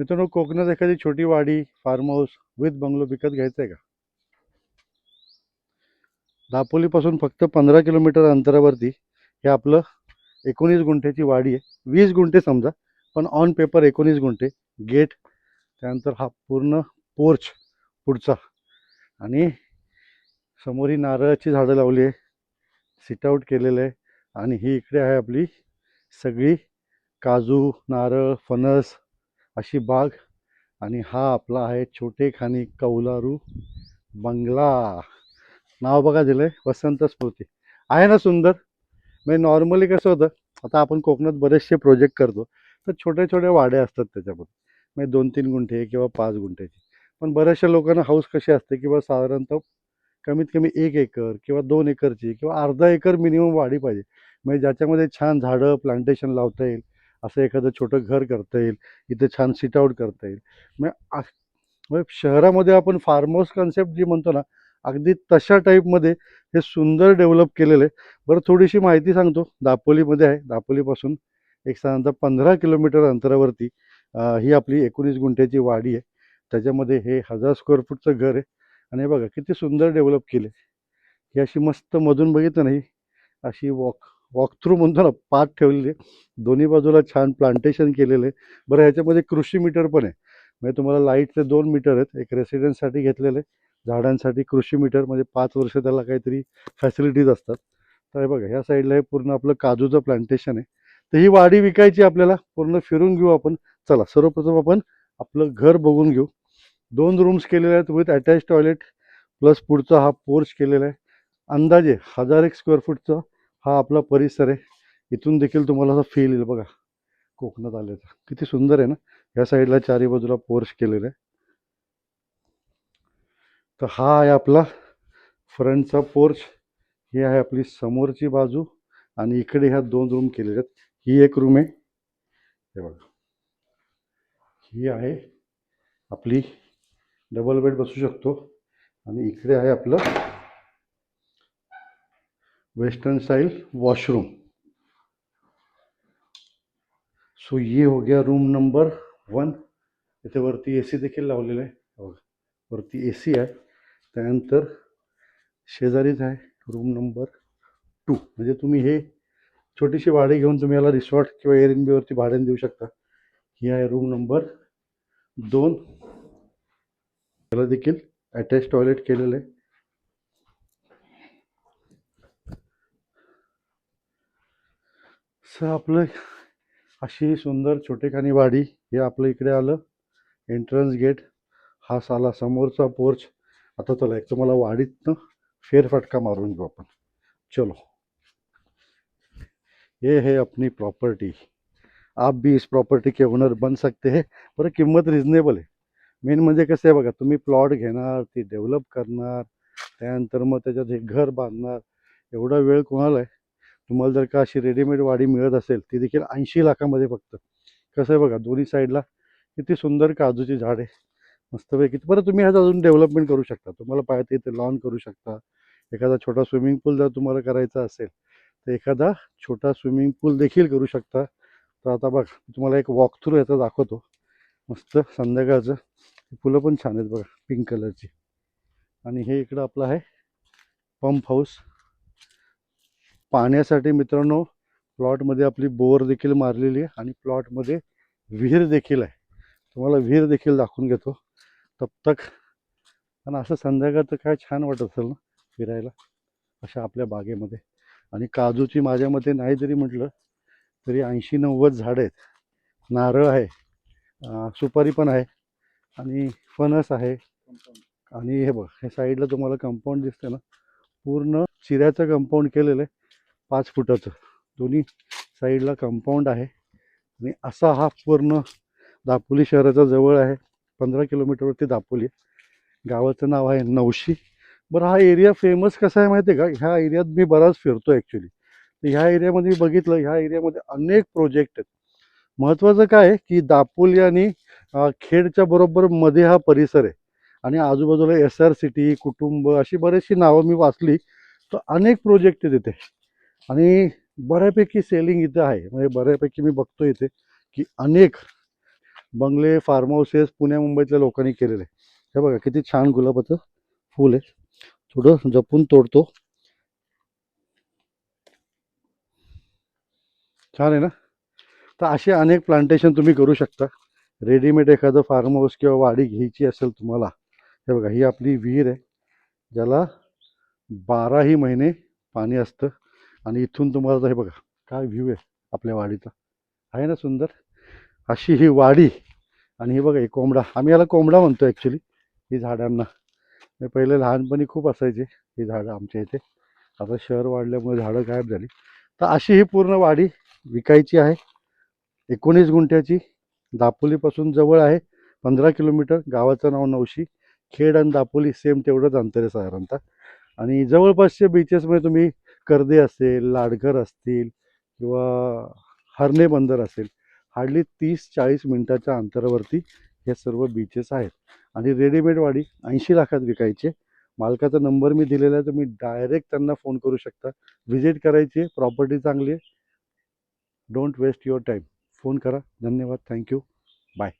मित्रांनो कोकणात एखादी छोटी वाडी फार्म हाऊस विथ बंगलो विकत घ्यायचं आहे का? दापोलीपासून फक्त पंधरा किलोमीटर अंतरावरती हे आपलं एकोणीस गुंठ्याची वाडी आहे. वीस गुंठे समजा पण ऑन पेपर एकोणीस गुंठे. गेट त्यानंतर हा पूर्ण पोर्च पुढचा. आणि समोर ही नारळाची झाडं लावली आहे. सिटआउट केलेलं आहे. आणि ही इकडे आहे आपली सगळी काजू नारळ फणस अशी बाग. आणि हा आपला आहे छोटेखानी कौलारू बंगला. नाव बघा दिलं आहे वसंत स्फूर्ती आहे ना सुंदर? म्हणजे नॉर्मली कसं होतं आता आपण कोकणात बरेचसे प्रोजेक्ट करतो तर छोट्या छोट्या वाड्या असतात त्याच्यामध्ये. म्हणजे दोन तीन गुंठे किंवा पाच गुंठ्याची. पण बऱ्याचशा लोकांना हाऊस कशी असते किंवा साधारणतः कमीत कमी एक एकर किंवा दोन एकरची किंवा अर्धा एकर मिनिमम वाढी पाहिजे. म्हणजे ज्याच्यामध्ये छान झाडं प्लांटेशन लावता येईल. असं एखादं छोटं घर करता येईल इथे छान सिट आऊट करता येईल. मग शहरामध्ये आपण फार्महाऊस कन्सेप्ट जी म्हणतो ना अगदी तशा टाईपमध्ये हे सुंदर डेव्हलप केलेलं आहे. बरं थोडीशी माहिती सांगतो. दापोलीमध्ये आहे. दापोलीपासून एक साधारणतः पंधरा किलोमीटर अंतरावरती ही आपली एकोणीस गुंठ्याची वाडी आहे. त्याच्यामध्ये हे हजार स्क्वेअर फूटचं घर आहे. आणि हे बघा किती सुंदर डेव्हलप केले ही अशी मस्त मधून बघितलं नाही अशी वॉक वॉक थ्रू म्हणतो ना पाठ ठेवलेली. आहे दोन्ही बाजूला छान प्लांटेशन केलेलं आहे. बरं ह्याच्यामध्ये कृषी मीटर पण आहे. म्हणजे तुम्हाला लाईटचे दोन मीटर आहेत. एक रेसिडेंटसाठी घेतलेले झाडांसाठी कृषी मीटर म्हणजे पाच वर्ष त्याला काहीतरी फॅसिलिटीज असतात. तर हे बघा ह्या साईडला हे पूर्ण आपलं काजूचं प्लांटेशन आहे. तर ही वाडी विकायची आपल्याला. पूर्ण फिरून घेऊ आपण. चला सर्वप्रथम आपण आपलं घर बघून घेऊ. दोन रूम्स केलेले आहेत विथ अटॅच टॉयलेट प्लस पुढचा हा पोर्च केलेला आहे. अंदाजे हजार एक स्क्वेअर फूटचा हा आपला परिसर आहे. इथून देखील तुम्हाला असा फील येईल बघा. कोकणात आल्याचा किती सुंदर आहे ना? या साईडला चारी बाजूला पोर्च केलेलं आहे. तर हा आहे आपला फ्रंटचा पोर्च ही आहे आपली समोरची बाजू. आणि इकडे ह्या दोन रूम केलेल्या आहेत. ही एक रूम आहे. हे बघा. ही आहे आपली डबल बेड बसू शकतो. आणि इकडे आहे आपलं वेस्टर्न स्टाइल वॉशरूम। सो ये हो गया रूम नंबर वन। इथे वरती ए सी देखील लावलेला आहे. वरती ए सी आहे. त्यानंतर शेजारीच आहे रूम नंबर टू. म्हणजे तुम्ही हे छोटीशी भाडे घेऊन तुम्ही याला रिसॉर्ट किंवा एअर बीवरती भाड्याने देऊ शकता. ही आहे रूम नंबर दोन. त्याला देखील अटॅच टॉयलेट केलेलं आहे. सर आपलं अशी सुंदर छोटेखानी वाडी हे आपलं इकडे आलं. एंट्रन्स गेट हा साला समोरचा पोर्च आता चला एक तुम्हाला वाडीतनं फेरफटका मारून घेऊ आपण. चलो. ये है अपनी प्रॉपर्टी आप भी इस प्रॉपर्टी के ओनर बन सकते हैं. बरं किंमत रिजनेबल आहे. मेन म्हणजे कसं आहे बघा तुम्ही प्लॉट घेणार ती डेव्हलप करणार त्यानंतर मग त्याच्यात हे घर बांधणार एवढा वेळ कोणाला आहे? तुम्हाला जर का अशी रेडीमेड वाडी मिळत असेल ती देखील ऐंशी लाखामध्ये फक्त. कसं आहे बघा दोन्ही साईडला किती सुंदर काजूची झाड आहे. मस्तपैकी. बरं तुम्ही ह्याचं अजून डेव्हलपमेंट करू शकता. तुम्हाला पाहिजे ते लॉन करू शकता. एखादा छोटा स्विमिंग पूल जर तुम्हाला करायचा असेल तर एखादा छोटा स्विमिंग पूल देखील करू शकता. तर आता बघ तुम्हाला एक वॉक थ्रू याचा दाखवतो. मस्त संध्याकाळचं. फुलं पण छान आहेत बघा पिंक कलरची आणि हे इकडं आपलं आहे पंप हाऊस पाण्यासाठी मित्रांनो प्लॉटमध्ये आपली बोर देखील मारलेली आहे आणि प्लॉटमध्ये विहीर देखील आहे. तुम्हाला विहीर देखील दाखवून घेतो. तब तक आणि असं संध्याकाळचं काय छान वाटत असेल ना फिरायला अशा आपल्या बागेमध्ये. आणि काजूची माझ्या मते नाही जरी म्हटलं तरी ऐंशी नव्वद झाडं आहेत. नारळ आहे सुपारी पण आहे आणि फणस आहे. आणि हे बघ हे साईडला तुम्हाला कंपाऊंड दिसतं ना. पूर्ण चिऱ्याचं कंपाऊंड केलेलं आहे. पाच फुटाचं. दोन्ही साईडला कंपाऊंड आहे. आणि असा हा पूर्ण दापोली शहराचा जवळ आहे. पंधरा किलोमीटरवरती दापोली आहे. गावाचं नाव आहे नवशी. बरं हा एरिया फेमस कसा आहे माहिती आहे का? ह्या एरियात मी बराच फिरतो ॲक्च्युली तर ह्या एरियामध्ये मी बघितलं ह्या एरियामध्ये अनेक प्रोजेक्ट आहेत. महत्त्वाचं काय आहे की दापोली आणि खेडच्या बरोबर मध्ये हा परिसर आहे. आणि आजूबाजूला एस आर सिटी कुटुंब अशी बरीचशी नावं मी वाचली. तर अनेक प्रोजेक्ट आहेत तिथे आणि बऱ्यापैकी सेलिंग इथं आहे. म्हणजे बऱ्यापैकी मी बघतो इथे की अनेक बंगले फार्म हाऊसेस पुण्या मुंबईतल्या लोकांनी केलेले. हे बघा किती छान गुलाबाचं फूल आहे. थोडं जपून तोडतो. छान आहे ना? तर असे अनेक प्लांटेशन तुम्ही करू शकता. रेडीमेड एखादं फार्म हाऊस किंवा वाडी घ्यायची असेल तुम्हाला. हे बघा ही आपली विहीर आहे. ज्याला बाराही महिने पाणी असतं. आणि इथून तुम्हाला हे बघा काय व्ह्यू आहे आपल्या वाडीचा. आहे ना सुंदर? अशी ही वाडी आणि हे बघा हे कोंबडा. आम्ही याला कोंबडा म्हणतो ॲक्च्युली ही झाडांना. हे पहिले लहानपणी खूप असायचे ही झाडं आमच्या इथे. आता शहर वाढल्यामुळे झाडं गायब झाली. तर अशी ही पूर्ण वाडी विकायची आहे. एकोणीस गुंठ्याची दापोलीपासून जवळ आहे. पंधरा किलोमीटर गावाचं नाव नवशी. खेड आणि दापोली सेम तेवढंच अंतर आहे साधारणतः. आणि जवळपासच्या बीचेसमध्ये तुम्ही कर्दे असेल लाडघर असतील किंवा हरणे बंदर असेल हार्डली तीस चाळीस मिनटाच्या अंतरावरती हे सर्व बीचेस आहेत. आणि रेडीमेड वाडी ऐंशी लाखात विकायचे मालकाचा नंबर मी दिलेला आहे तुम्ही डायरेक्ट त्यांना फोन करू शकता. व्हिजिट करायची प्रॉपर्टी चांगली आहे. Don't waste your time phone करा. धन्यवाद. Thank you bye